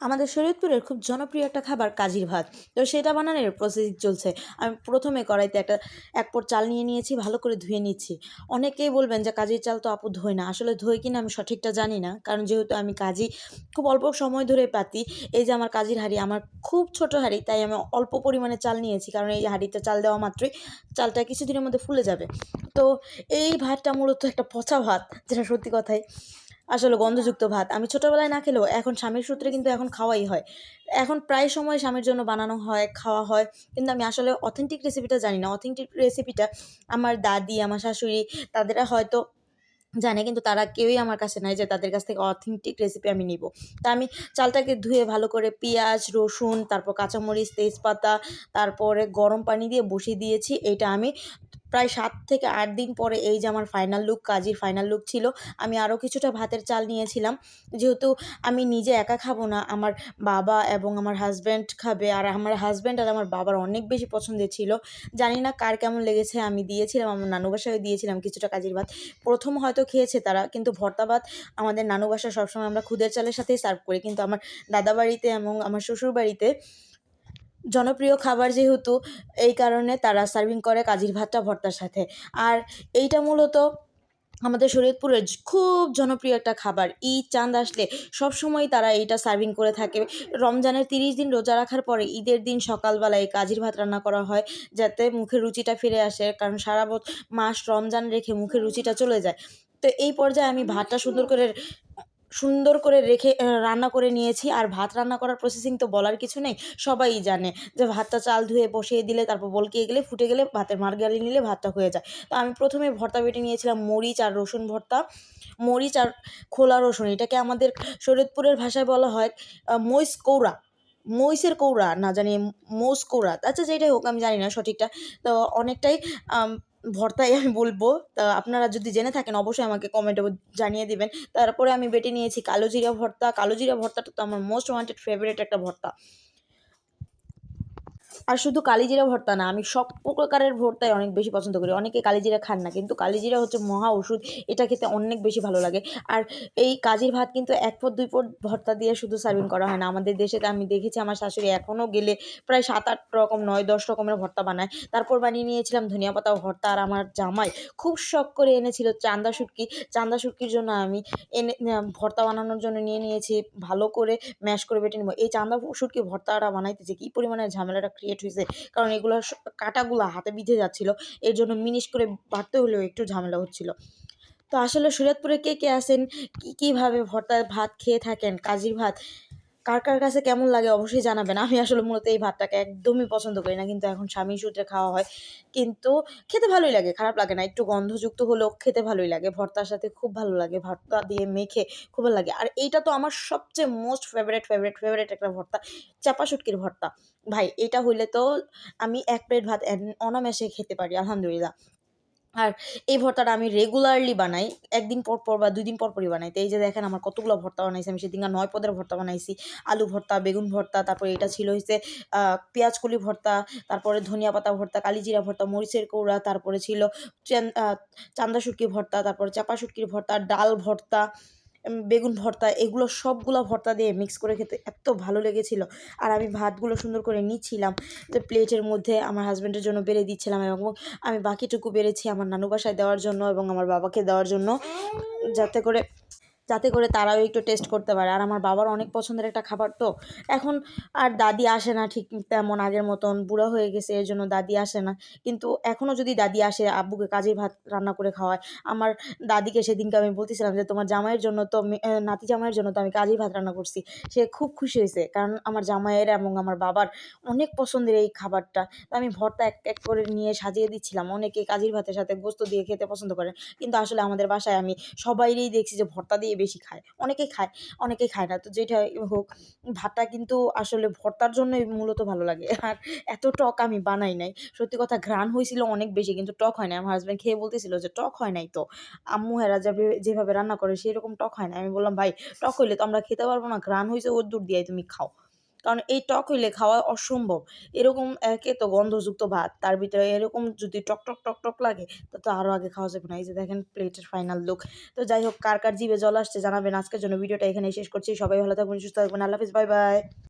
আমাদের শরীয়তপুরের খুব জনপ্রিয় একটা খাবার কাজির ভাত। তো সেটা বানানোর প্রসেস চলছে। আমি প্রথমে কড়াইতে একটা, এক পট চাল নিয়ে নিয়েছি, ভালো করে ধুয়ে নিচ্ছি। অনেকেই বলবেন যে কাজির চাল তো আপু ধোয় না। আসলে ধোয় কিনা আমি সঠিকটা জানি না। কারণ যেহেতু আমি কাজি, খুব অল্প সময় ধরে পাতি। এই যে আমার কাজির হাঁড়ি, আমার খুব ছোট হাঁড়ি, তাই আমি অল্প পরিমাণে চাল নিয়েছি। কারণ এই হাঁড়িতে চাল দেওয়া মাত্রই চালটা কিছুদিনের মধ্যে ফুলে যাবে। তো এই ভাতটা মূলত একটা পচা ভাত, যেটা সত্যি কথাই। আসলে গন্ধযুক্ত ভাত। আমি ছোটোবেলায় না খেলেও এখন স্বামীর সূত্রে কিন্তু এখন খাওয়াই হয়। এখন প্রায় সময় স্বামীর জন্য বানানো হয়, খাওয়া হয়। কিন্তু আমি আসলে অথেন্টিক রেসিপিটা জানি না। অথেন্টিক রেসিপিটা আমার দাদি, আমার শাশুড়ি তাদেরা হয়তো জানে কিন্তু তারা কেউই আমার কাছে নাই যে তাদের কাছ থেকে অথেন্টিক রেসিপি আমি নিব। তা আমি চালটাকে ধুয়ে ভালো করে পেঁয়াজ, রসুন, তারপর কাঁচামরিচ, তেজপাতা, তারপরে গরম পানি দিয়ে বসিয়ে দিয়েছি। এটা আমি প্রায় সাত থেকে আট দিন পরে এই যে আমার ফাইনাল লুক কাজের ফাইনাল লুক ছিল, আমি আরও কিছুটা ভাতের চাল নিয়েছিলাম। যেহেতু আমি নিজে একা খাব না, আমার বাবা এবং আমার হাজব্যান্ড খাবে, আর আমার হাজব্যান্ড আর আমার বাবার অনেক বেশি পছন্দের ছিল। জানি না কার কেমন লেগেছে, আমি দিয়েছিলাম, আমার নানু বাসায় দিয়েছিলাম কিছুটা কাজের ভাত। প্রথম হয়তো খেয়েছে তারা, কিন্তু ভর্তা ভাত আমাদের নানু বাসায় সবসময় আমরা খুদের চালের সাথেই সার্ভ করি। কিন্তু আমার দাদা বাড়িতে এবং আমার শ্বশুর বাড়িতে জনপ্রিয় খাবার যেহেতু, এই কারণে তারা সার্ভিং করে কাজির ভাতটা, ভর্তার সাথে। আর এইটা মূলত আমাদের শরীয়তপুরের খুব জনপ্রিয় একটা খাবার। ঈদ, চাঁদ আসলে সবসময় তারা এইটা সার্ভিং করে থাকে। রমজানের তিরিশ দিন রোজা রাখার পরে ঈদের দিন সকালবেলায় কাজির ভাত রান্না করা হয়, যাতে মুখের রুচিটা ফিরে আসে। কারণ সারা বছর মাস রমজান রেখে মুখের রুচিটা চলে যায়। তো এই পর্যায়ে আমি ভাতটা সুন্দর করে সুন্দর করে রেখে রান্না করে নিয়েছি। আর ভাত রান্না করার প্রসেসিং তো বলার কিছু নেই, সবাই জানে যে ভাতটা চাল ধুয়ে বসিয়ে দিলে, তারপর বলকিয়ে গেলে, ফুটে গেলে ভাতের মার গালিয়ে নিলে ভাতটা হয়ে যায়। তো আমি প্রথমে ভর্তা বেটে নিয়েছিলাম মরিচ আর রসুন ভর্তা। মরিচ আর খোলা রসুন, এটাকে আমাদের শরীয়তপুরের ভাষায় বলা হয় মইস কৌড়া। মহিষের কৌড়া, না জানি মোষ কৌড়া। আচ্ছা যেটাই হোক, আমি জানি না সঠিকটা। তো অনেকটাই ভর্তাই আমি বলব। তা আপনারা যদি জেনে থাকেন, অবশ্যই আমাকে কমেন্টে জানিয়ে দিবেন। তারপরে আমি বেটে নিয়েছি কালো জিরা ভর্তা। কালো জিরা ভর্তাটা তো আমার মোস্ট ওয়ান্টেড ফেভারিট একটা ভর্তা। আর শুধু কালিজিরা ভর্তা না, আমি সব প্রকারের ভর্তাই অনেক বেশি পছন্দ করি। অনেকে কালিজিরা খান না, কিন্তু কালিজিরা হচ্ছে মহা ওষুধ, এটা খেতে অনেক বেশি ভালো লাগে। আর এই কাজির ভাত কিন্তু এক পদ দুই পদ ভর্তা দিয়ে শুধু সার্ভিং করা হয় না। আমাদের দেশে আমি দেখেছি, আমার শাশুড়ি এখনও গেলে প্রায় সাত, আট রকম, নয়, দশ রকমের ভর্তা বানায়। তারপর বানিয়ে নিয়েছিলাম ধনিয়া পাতা ভর্তা, আর আমার জামাই খুব শখ করে এনেছিল চান্দা শুটকি। চান্দা শুটকির জন্য আমি এনে ভর্তা বানানোর জন্য নিয়ে নিয়েছি, ভালো করে ম্যাশ করে বেটে নেব। এই চান্দা শুটকি ভর্তাটা বানাইতেছে কী পরিমাণে ঝামেলাটা ক্রিয়েট হয়েছে কারণ এগুলো কাটাগুলো হাতে বিঁধে যাচ্ছিল। এর জন্য মিনিশ করে বাড়তে হলেও একটু ঝামেলা হচ্ছিল। তো আসলে শরীয়তপুরে কে কে আসেন কী, কীভাবে ভর্তা ভাত খেয়ে থাকেন? কাজির ভাত? কার কার কাছে কেমন লাগে অবশ্যই জানাবেন। আমি আসলে মূলত এই ভাতটাকে একদমই পছন্দ করি না, কিন্তু এখন স্বামী সূত্রে খাওয়া হয়। কিন্তু খেতে ভালোই লাগে, খারাপ লাগে না, একটু গন্ধযুক্ত হলেও খেতে ভালোই লাগে। ভর্তার সাথে খুব ভালো লাগে, ভর্তা দিয়ে মেখে খুব ভালো লাগে। আর এইটা তো আমার সবচেয়ে মোস্ট ফেভারেট ফেভারেট ফেভারেট একটা ভর্তা, চাপা শুটকির ভর্তা। ভাই, এটা হইলে তো আমি এক প্লেট ভাত অনায়াসে খেতে পারি, আলহামদুলিল্লাহ। আর এই ভর্তাটা আমি রেগুলারলি বানাই। একদিন পর পর বা দুই দিন পর পরই বানাই। তো এই যে দেখেন আমার কতগুলো ভর্তা বানাইছি, আমি সেদিন নয় পদের ভর্তা বানাইছি। আলু ভর্তা, বেগুন ভর্তা, তারপর এটা ছিল হচ্ছে পেঁয়াজ কলি ভর্তা, তারপরে ধনিয়া পাতা ভর্তা, কালিজিরা ভর্তা, মরিচের কৌড়া, তারপরে ছিল চান্দা শুটকি ভর্তা, তারপরে চাপা শুটকির ভর্তা, ডাল ভর্তা বেগুন ভর্তা, এগুলো সবগুলো ভর্তা দিয়ে মিক্স করে খেতে এত ভালো লেগেছিল। আর আমি ভাতগুলো সুন্দর করে নিচ্ছিলাম। তো প্লেটের মধ্যে আমার হাজব্যান্ডের জন্য বেড়ে দিচ্ছিলাম এবং আমি বাকিটুকু বেড়েছি আমার নানু বাসায় দেওয়ার জন্য এবং আমার বাবাকে দেওয়ার জন্য। যাতে করে যাতে করে তারাও একটু টেস্ট করতে পারে। আর আমার বাবার অনেক পছন্দের একটা খাবার তো। এখন আর দাদি আসে না ঠিক তেমন আগের মতন, বুড়া হয়ে গেছে, এর জন্য দাদি আসে না। কিন্তু এখনও যদি দাদি আসে, আব্বুকে কাজেই ভাত রান্না করে খাওয়ায়। আমার দাদিকে সেদিনকে আমি বলতেছিলাম যে, তোমার জামাইয়ের জন্য তো নাতি জামাইয়ের জন্য তো আমি কাজেই ভাত রান্না করছি। সে খুব খুশি হয়েছে। কারণ আমার জামাইয়ের এবং আমার বাবার অনেক পছন্দের এই খাবারটা। আমি ভর্তা এক এক করে নিয়ে সাজিয়ে দিচ্ছিলাম। অনেকে কাজির ভাতের সাথে গোস্ত দিয়ে খেতে পছন্দ করে। কিন্তু আসলে আমাদের বাসায় আমি সবাইরই দেখছি যে, ভর্তা দিয়ে বেশি খায়। অনেকেই খায় অনেকেই খায় না। তো যেটা হোক, ভাতটা কিন্তু আসলে ভর্তার জন্যই মূলত ভালো লাগে। আর এত টক আমি বানাই নাই। সত্যি কথা, ঘ্রাণ হয়েছিল অনেক বেশি, কিন্তু টক হয় না আমার হাজব্যান্ড খেয়ে বলতেছিল যে, টক হয় নাই তো? আম্মু, হেরা যেভাবে রান্না করে, সেরকম টক হয় না আমি বললাম, ভাই, টক হইলে তো আমরা খেতে পারব না। ঘ্রাণ হয়েছে ওর দূর দিয়ে তুমি খাও। কারণ এই টক হইলে খাওয়া অসম্ভব। এরকম একে তো গন্ধযুক্ত ভাত, তার ভিতরে এরকম যদি টক টক টক টক লাগে, তো তো আরও আগে খাওয়া যাবে না। এই যে দেখেন প্লেটের ফাইনাল লুক তো যাই হোক, কার কার জিভে জল আসছে জানাবেন। আজকের জন্য ভিডিওটা এখানে শেষ করছি। সবাই ভালো থাকবেন, সুস্থ থাকবেন। আল্লাহ হাফিজ, বাই বাই।